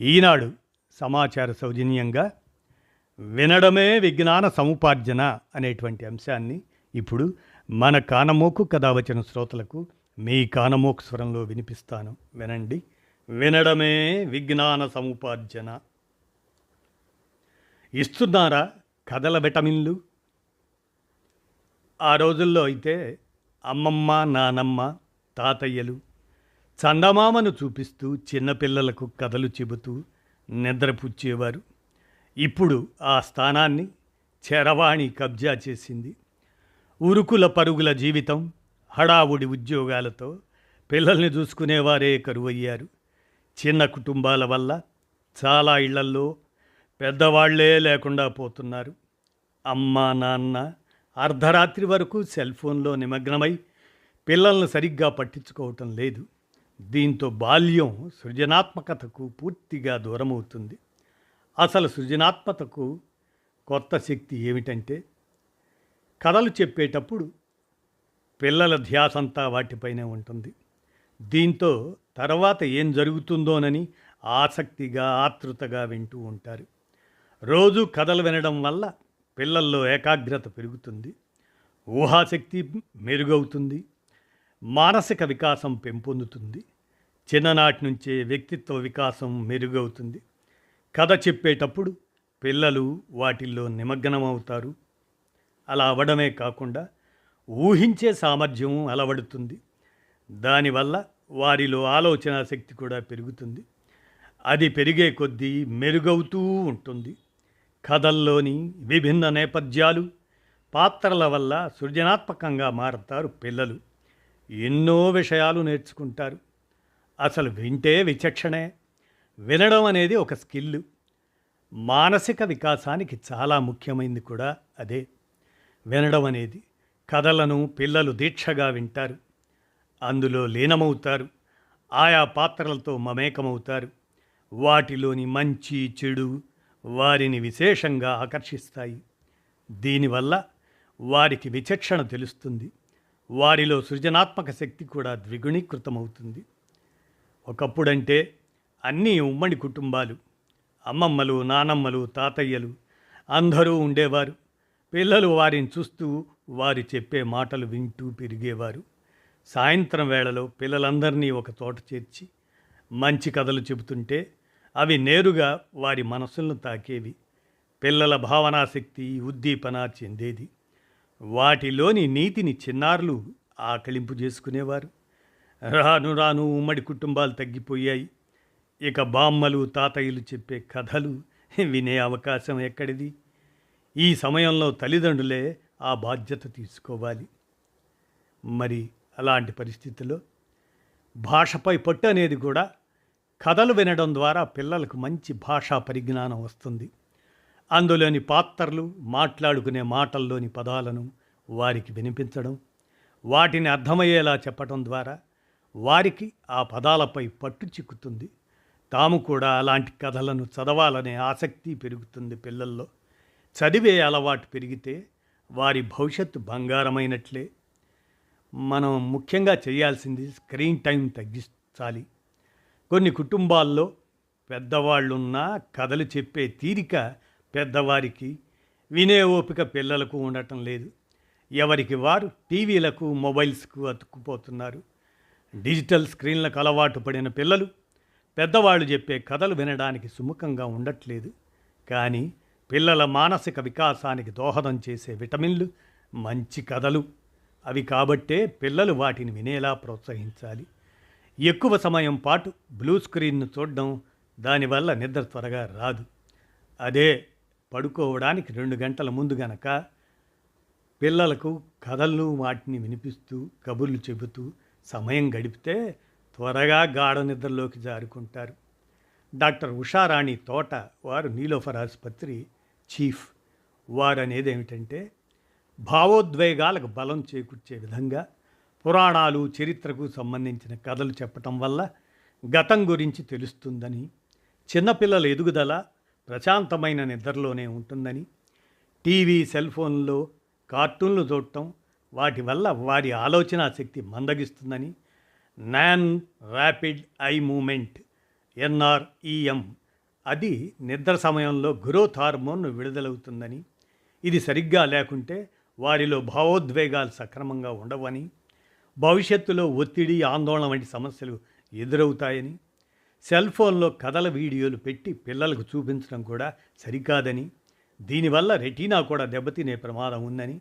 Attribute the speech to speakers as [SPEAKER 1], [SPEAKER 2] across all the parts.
[SPEAKER 1] ఈనాడు సమాచార సౌజన్యంగా వినడమే విజ్ఞాన సముపార్జన అనేటువంటి అంశాన్ని ఇప్పుడు మన కానమోకు కథ వచ్చిన శ్రోతలకు మీ కానమోకు స్వరంలో వినిపిస్తాను. వినండి. వినడమే విజ్ఞాన సముపార్జన. ఇస్తున్నారా కథల విటమిన్లు? ఆ రోజుల్లో అయితే అమ్మమ్మ నానమ్మ తాతయ్యలు చందమామను చూపిస్తూ చిన్నపిల్లలకు కథలు చెబుతూ నిద్రపుచ్చేవారు. ఇప్పుడు ఆ స్థానాన్ని చరవాణి కబ్జా చేసింది. ఉరుకుల పరుగుల జీవితం హడావుడి ఉద్యోగాలతో పిల్లల్ని చూసుకునేవారే కరువయ్యారు. చిన్న కుటుంబాల వల్ల చాలా ఇళ్ళల్లో పెద్దవాళ్ళే లేకుండా పోతున్నారు. అమ్మ నాన్న అర్ధరాత్రి వరకు సెల్ ఫోన్లో నిమగ్నమై పిల్లల్ని సరిగ్గా పట్టించుకోవటం లేదు. దీంతో బాల్యం సృజనాత్మకతకు పూర్తిగా దూరమవుతుంది. అసలు సృజనాత్మకతకు కొత్త శక్తి ఏమిటంటే కథలు చెప్పేటప్పుడు పిల్లల ధ్యాసంతా వాటిపైనే ఉంటుంది. దీంతో తర్వాత ఏం జరుగుతుందోనని ఆసక్తిగా ఆతృతగా వింటూ ఉంటారు. రోజు కథలు వినడం వల్ల పిల్లల్లో ఏకాగ్రత పెరుగుతుంది. ఊహాశక్తి మెరుగవుతుంది. మానసిక వికాసం పెంపొందుతుంది. చిన్ననాటి నుంచే వ్యక్తిత్వ వికాసం మెరుగవుతుంది. కథ చెప్పేటప్పుడు పిల్లలు వాటిల్లో నిమగ్నమవుతారు. అలా అవ్వడమే కాకుండా ఊహించే సామర్థ్యం అలవడుతుంది. దానివల్ల వారిలో ఆలోచన శక్తి కూడా పెరుగుతుంది. అది పెరిగే కొద్దీ మెరుగవుతూ ఉంటుంది. కథల్లోని విభిన్న నేపథ్యాలు పాత్రల వల్ల సృజనాత్మకంగా మారతారు పిల్లలు. ఎన్నో విషయాలు నేర్చుకుంటారు. అసలు వింటే విచక్షణే. వినడం అనేది ఒక స్కిల్ మానసిక వికాసానికి చాలా ముఖ్యమైంది కూడా అదే. వినడం అనేది కథలను పిల్లలు దీక్షగా వింటారు. అందులో లీనమవుతారు. ఆయా పాత్రలతో మమేకమవుతారు. వాటిలోని మంచి చెడు వారిని విశేషంగా ఆకర్షిస్తాయి. దీనివల్ల వారికి విచక్షణ తెలుస్తుంది. వారిలో సృజనాత్మక శక్తి కూడా ద్విగుణీకృతమవుతుంది. ఒకప్పుడంటే అన్నీ ఉమ్మడి కుటుంబాలు అమ్మమ్మలు నానమ్మలు తాతయ్యలు అందరూ ఉండేవారు. పిల్లలు వారిని చూస్తూ వారు చెప్పే మాటలు వింటూ పెరిగేవారు. సాయంత్రం వేళలో పిల్లలందరినీ ఒక తోట చేర్చి మంచి కథలు చెబుతుంటే అవి నేరుగా వారి మనసులను తాకేవి. పిల్లల భావనాశక్తి ఉద్దీపన చెందేది. వాటిలోని నీతిని చిన్నారులు ఆకలింపు చేసుకునేవారు. రాను రాను ఉమ్మడి కుటుంబాలు తగ్గిపోయాయి. ఇక బామ్మలు తాతయ్యలు చెప్పే కథలు వినే అవకాశం ఎక్కడిది? ఈ సమయంలో తల్లిదండ్రులే ఆ బాధ్యత తీసుకోవాలి. మరి అలాంటి పరిస్థితుల్లో భాషపై పట్టు అనేది కూడా కథలు వినడం ద్వారా పిల్లలకు మంచి భాషా పరిజ్ఞానం వస్తుంది. అందులోని పాత్రలు మాట్లాడుకునే మాటల్లోని పదాలను వారికి వినిపించడం వాటిని అర్థమయ్యేలా చెప్పడం ద్వారా వారికి ఆ పదాలపై పట్టు చిక్కుతుంది. తాము కూడా అలాంటి కథలను చదవాలనే ఆసక్తి పెరుగుతుంది పిల్లల్లో. చదివే అలవాటు పెరిగితే వారి భవిష్యత్తు బంగారమైనట్లే. మనం ముఖ్యంగా చేయాల్సింది స్క్రీన్ టైం తగ్గించాలి. కొన్ని కుటుంబాల్లో పెద్దవాళ్ళున్నా కథలు చెప్పే తీరిక పెద్దవారికి వినే ఓపిక పిల్లలకు ఉండటం లేదు. ఎవరికి వారు టీవీలకు మొబైల్స్కు అతుక్కుపోతున్నారు. డిజిటల్ స్క్రీన్లకు అలవాటు పడిన పిల్లలు పెద్దవాళ్ళు చెప్పే కథలు వినడానికి సుముఖంగా ఉండట్లేదు. కానీ పిల్లల మానసిక వికాసానికి దోహదం చేసే విటమిన్లు మంచి కథలు. అవి కాబట్టే పిల్లలు వాటిని వినేలా ప్రోత్సహించాలి. ఎక్కువ సమయం పాటు బ్లూ స్క్రీన్ను చూడడం దానివల్ల నిద్ర త్వరగా రాదు. అదే పడుకోవడానికి రెండు గంటల ముందు గనక పిల్లలకు కథలను వాటిని వినిపిస్తూ కబుర్లు చెబుతూ సమయం గడిపితే త్వరగా గాఢ నిద్రలోకి జారుకుంటారు. డాక్టర్ ఉషారాణి తోట వారు నీలోఫర్ ఆసుపత్రి చీఫ్ వారు అనేది ఏమిటంటే భావోద్వేగాలకు బలం చేకూర్చే విధంగా పురాణాలు చరిత్రకు సంబంధించిన కథలు చెప్పటం వల్ల గతం గురించి తెలుస్తుందని చిన్నపిల్లల ఎదుగుదల ప్రశాంతమైన నిద్రలోనే ఉంటుందని టీవీ సెల్ ఫోన్లో కార్టూన్లు చూడటం వాటి వల్ల వారి ఆలోచన శక్తి మందగిస్తుందని non rapid eye movement NREM అది నిద్ర సమయంలో గ్రోత్ హార్మోన్ విడుదలవుతుందని ఇది సరిగ్గా లేకుంటే వారిలో భావోద్వేగాలు సక్రమంగా ఉండవని భవిష్యత్తులో ఒత్తిడి ఆందోళన వంటి సమస్యలు ఎదురవుతాయని సెల్ ఫోన్లో కథల వీడియోలు పెట్టి పిల్లలకు చూపించడం కూడా సరికాదని దీనివల్ల రెటీనా కూడా దెబ్బతినే ప్రమాదం ఉందని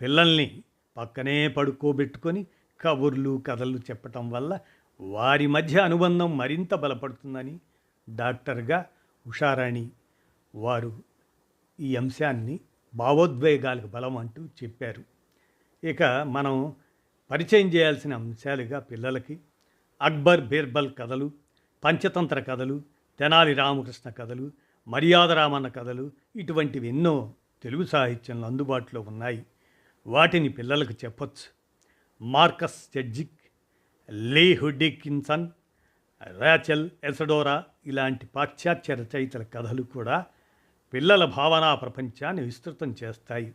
[SPEAKER 1] పిల్లల్ని పక్కనే పడుకోబెట్టుకొని కబుర్లు కథలు చెప్పటం వల్ల వారి మధ్య అనుబంధం మరింత బలపడుతుందని డాక్టర్గా ఉషారాణి వారు ఈ అంశాన్ని భావోద్వేగాలకు బలం అంటూ చెప్పారు. ఇక మనం పరిచయం చేయాల్సిన అంశాలుగా పిల్లలకి అక్బర్ బీర్బల్ కథలు పంచతంత్ర కథలు తెనాలి రామకృష్ణ కథలు మర్యాద రామన్న కథలు ఇటువంటివి ఎన్నో తెలుగు సాహిత్యంలో అందుబాటులో ఉన్నాయి. వాటిని పిల్లలకు చెప్పొచ్చు. మార్కస్ జడ్జిక్ లీ హుడ్డికిన్సన్ రాచెల్ ఎసడోరా ఇలాంటి పాశ్చాత్య రచయితల కథలు కూడా పిల్లల భావనా ప్రపంచాన్ని విస్తృతం చేస్తాయి.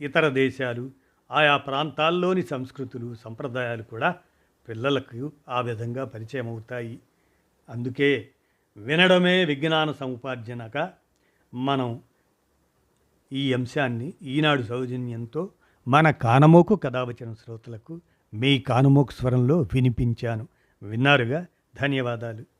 [SPEAKER 1] ఇతర దేశాలు ఆయా ప్రాంతాల్లోని సంస్కృతులు సంప్రదాయాలు కూడా పిల్లలకు ఆ విధంగా పరిచయం అవుతాయి అందుకే వినడమే విజ్ఞాన సముపార్జనక మనం ఈ అంశాన్ని ఈనాడు సౌజన్యంతో మన కానమోకు కథావచన శ్రోతలకు మీ కానమోకు స్వరంలో వినిపించాను. విన్నారుగా? ధన్యవాదాలు.